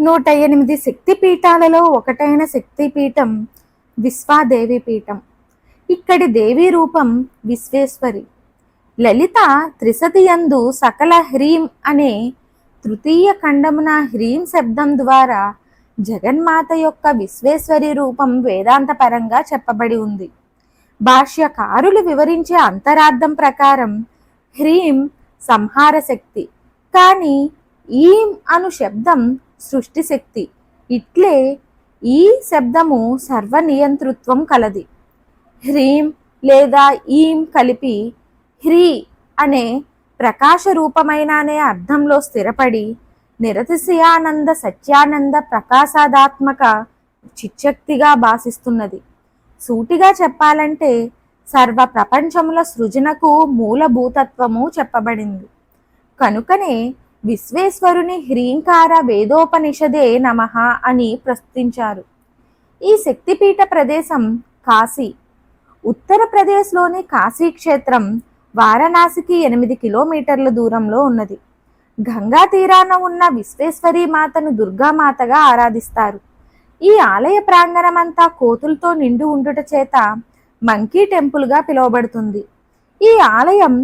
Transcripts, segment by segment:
నూట ఎనిమిది శక్తి పీఠాలలో ఒకటైన శక్తిపీఠం విశ్వాదేవి పీఠం. ఇక్కడి దేవి రూపం విశ్వేశ్వరి. లలిత త్రిసతియందు సకల హ్రీం అనే తృతీయ ఖండమున హ్రీం శబ్దం ద్వారా జగన్మాత యొక్క విశ్వేశ్వరి రూపం వేదాంతపరంగా చెప్పబడి ఉంది. భాష్యకారులు వివరించే అంతరార్థం ప్రకారం హ్రీం సంహార శక్తి కానీ ఈం అను శబ్దం సృష్టి శక్తి. ఇట్లే ఈ శబ్దము సర్వనియంతృత్వం కలది. హ్రీం లేదా ఈం కలిపి హ్రీ అనే ప్రకాశ రూపమైన అనే అర్థంలో స్థిరపడి నిరతిశయానంద సత్యానంద ప్రకాశాదాత్మక చిచ్చక్తిగా భాసిస్తున్నది. సూటిగా చెప్పాలంటే సర్వ ప్రపంచముల సృజనకు మూలభూతత్వము చెప్పబడింది. కనుకనే విశ్వేశ్వరుని హ్రీంకార వేదోపనిషదే నమః అని ప్రస్తుతించారు ఈ శక్తిపీఠ ప్రదేశం కాశీ. ఉత్తరప్రదేశ్లోని కాశీ క్షేత్రం వారణాసికి ఎనిమిది కిలోమీటర్ల దూరంలో ఉన్నది. గంగా తీరాన ఉన్న విశ్వేశ్వరీ మాతను దుర్గామాతగా ఆరాధిస్తారు. ఈ ఆలయ ప్రాంగణమంతా కోతులతో నిండి ఉండుట చేత మంకీ టెంపుల్గా పిలువబడుతుంది. ఈ ఆలయం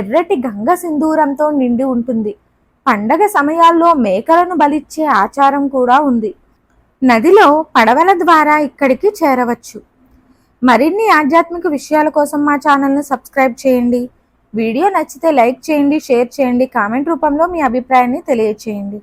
ఎర్రటి గంగ సింధూరంతో నిండి ఉంటుంది. పండగ సమయాల్లో మేకలను బలిచ్చే ఆచారం కూడా ఉంది. నదిలో పడవల ద్వారా ఇక్కడికి చేరవచ్చు. మరిన్ని ఆధ్యాత్మిక విషయాల కోసం మా ఛానల్ను సబ్స్క్రైబ్ చేయండి. వీడియో నచ్చితే లైక్ చేయండి షేర్ చేయండి కామెంట్ రూపంలో మీ అభిప్రాయాన్ని తెలియచేయండి.